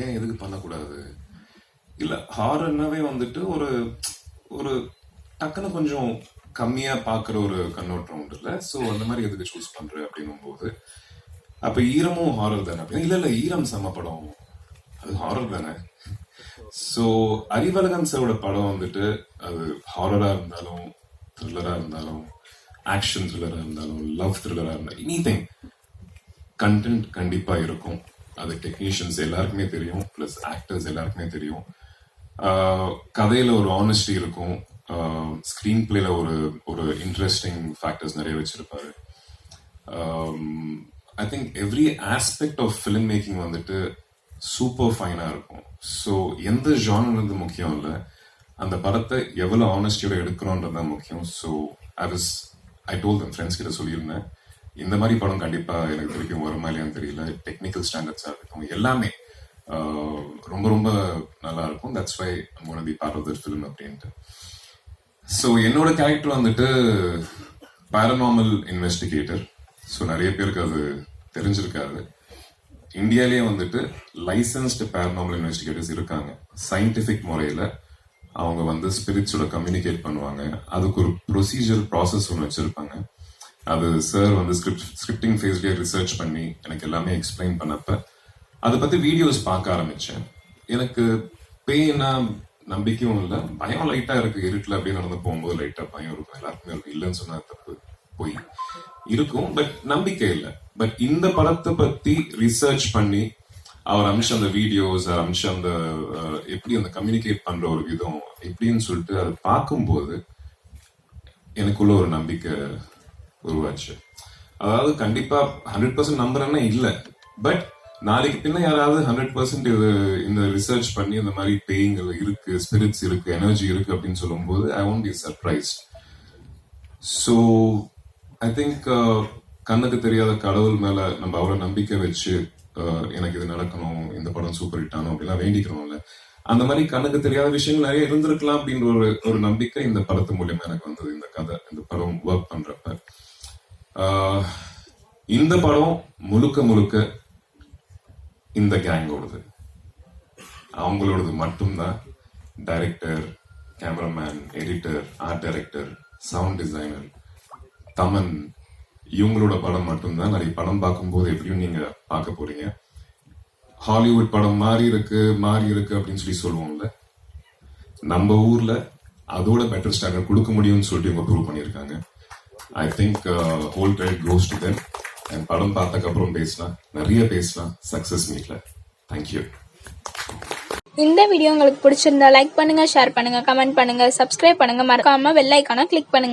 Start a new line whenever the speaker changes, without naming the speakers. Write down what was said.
ஏன் எதுக்கு பண்ணக்கூடாது? இல்லை ஹாரர்னாவே வந்துட்டு ஒரு ஒரு டக்குன்னு கொஞ்சம் கம்மியாக பார்க்குற ஒரு கண்ணோட்டம் உண்டு இல்லை? ஸோ அந்த மாதிரி எதுக்கு சூஸ் பண்ணுற அப்படின்னும் போது அப்போ ஈரமும் ஹாரர் தானே அப்படின்னா இல்லை இல்லை ஈரம் செம்ம படம். அது ஹாரர் தானே. ஸோ அறிவழகன் சாரோட படம் வந்துட்டு அது ஹாரராக இருந்தாலும் த்ரில்லராக இருந்தாலும் ஆக்ஷன் த்ரில்லராக இருந்தாலும் லவ் த்ரில்லராக இருந்தாலும் எனி திங் கண்டென்ட் கண்டிப்பாக இருக்கும். அது டெக்னீஷியன்ஸ் எல்லாருக்குமே தெரியும் ப்ளஸ் ஆக்டர்ஸ் எல்லாருக்குமே தெரியும். கதையில் கதையில ஒரு ஆனஸ்டி இருக்கும். ஸ்கிரீன் பிளேல ஒரு ஒரு இன்ட்ரெஸ்டிங் ஃபேக்டர்ஸ் நிறைய வச்சிருப்பாரு. I think every aspect of film making வந்துட்டு சூப்பர் ஃபைனாக இருக்கும். ஸோ எந்த ஜானர்ன்றது முக்கியம் இல்லை. அந்த படத்தை எவ்வளோ ஆனஸ்டியோட எடுக்கிறோன்றது தான் முக்கியம். So I was I told then friends கிட்ட சொல்லியிருந்தேன். இந்த மாதிரி படம் கண்டிப்பா எனக்கு திருப்பியும் வருமா இல்லையான்னு தெரியல. டெக்னிக்கல் ஸ்டாண்டர்ட்ஸா இருக்கும் எல்லாமே ரொம்ப ரொம்ப நல்லா இருக்கும். That's why gone be part of that film அப்படின்ட்டு. ஸோ என்னோட கேரக்டர் வந்துட்டு பேரநார்மல் இன்வெஸ்டிகேட்டர் ஸோ நிறைய பேருக்கு அது தெரிஞ்சிருக்காது. இந்தியாலேயே வந்துட்டு லைசன்ஸ்டு பேரநார்மல் இன்வெஸ்டிகேட்டர்ஸ் இருக்காங்க. சயின்டிஃபிக் முறையில் அவங்க வந்து ஸ்பிரிட்ஸோட கம்யூனிகேட் பண்ணுவாங்க. அதுக்கு ஒரு ப்ரொசீஜர் ப்ராசஸ் ஒன்று வச்சுருப்பாங்க. அது சார் வந்து ஸ்கிரிப்ட் ஸ்கிரிப்டிங் ஃபேஸ்லேயே ரிசர்ச் பண்ணி எனக்கு எல்லாமே எக்ஸ்பிளைன் பண்ணப்ப அதை பற்றி வீடியோஸ் பார்க்க ஆரம்பித்தேன் எனக்கு பேய்னா நம்பிக்கையும் இல்லை பயம் லைட்டாக இருக்கு இருட்டில் அப்படியே நடந்து போகும்போது லைட்டாக பயம் இருக்கும். எல்லாருக்குமே இருக்கும் இல்லைன்னு சொன்னால் தப்பு போய். இருக்கும் பட் நம்பிக்கை இல்லை. பட் இந்த படத்தை பற்றி ரிசர்ச் பண்ணி அவர் அமிச்ச அந்த வீடியோஸ் அமிச்ச அந்த எப்படி அந்த கம்யூனிகேட் பண்ணுற ஒரு விதம் எப்படின்னு சொல்லிட்டு அதை பார்க்கும்போது எனக்குள்ள ஒரு நம்பிக்கை உருவாச்சு. அதாவது கண்டிப்பா ஹண்ட்ரட் பர்சன்ட் நம்புறேன்னா இல்ல. பட் நாளைக்கு பின்ன யாராவது ஹண்ட்ரட் பர்சன்ட் இது இந்த ரிசர்ச் பண்ணி இந்த மாதிரி பேய்கள் இருக்கு ஸ்பிரிட்ஸ் இருக்கு எனர்ஜி இருக்கு அப்படின்னு சொல்லும்போது I won't be surprise so I think கண்ணுக்கு தெரியாத கடவுள் மேல நம்ம அவ்வளவு நம்பிக்கை வச்சு uh, எனக்கு இது நடக்கணும் இந்த படம் சூப்பர் ஹிட் ஆகணும் அப்படிலாம் வேண்டிக்கிறோம்ல. அந்த மாதிரி கண்ணுக்கு தெரியாத விஷயங்கள் நிறைய இருந்திருக்கலாம் அப்படின்ற ஒரு ஒரு நம்பிக்கை இந்த படத்து மூலியமா எனக்கு வந்தது இந்த கதை இந்த படம் ஒர்க் பண்றப்ப. இந்த படம் முழுக்க முழுக்க இந்த கேங்கோடது. அவங்களோடது மட்டும்தான். Director cameraman editor art director sound designer Thaman இவங்களோட படம் மட்டும்தான். நிறைய படம் பார்க்கும்போது எப்படியும் நீங்க பார்க்க போறீங்க. ஹாலிவுட் படம் மாறி இருக்கு மாறி இருக்கு அப்படின்னு சொல்லி சொல்லுவோம்ல. நம்ம ஊர்ல அதோட பெட்டர் ஸ்டாண்டர்ட் கொடுக்க முடியும்னு சொல்லிட்டு இவங்க ப்ரூவ் பண்ணியிருக்காங்க. I think whole credit goes to them என் படம் பார்த்ததுக்கு அப்புறம் பேசலாம் நிறைய பேசலாம் சக்சஸ் மீட்ல தேங்க்யூ
இந்த வீடியோ உங்களுக்கு பிடிச்சிருந்தா லைக் பண்ணுங்க ஷேர் பண்ணுங்க கமெண்ட் பண்ணுங்க சப்ஸ்கிரைப் பண்ணுங்க. மறக்காம வெள்ளைக்கான கிளிக் பண்ணுங்க.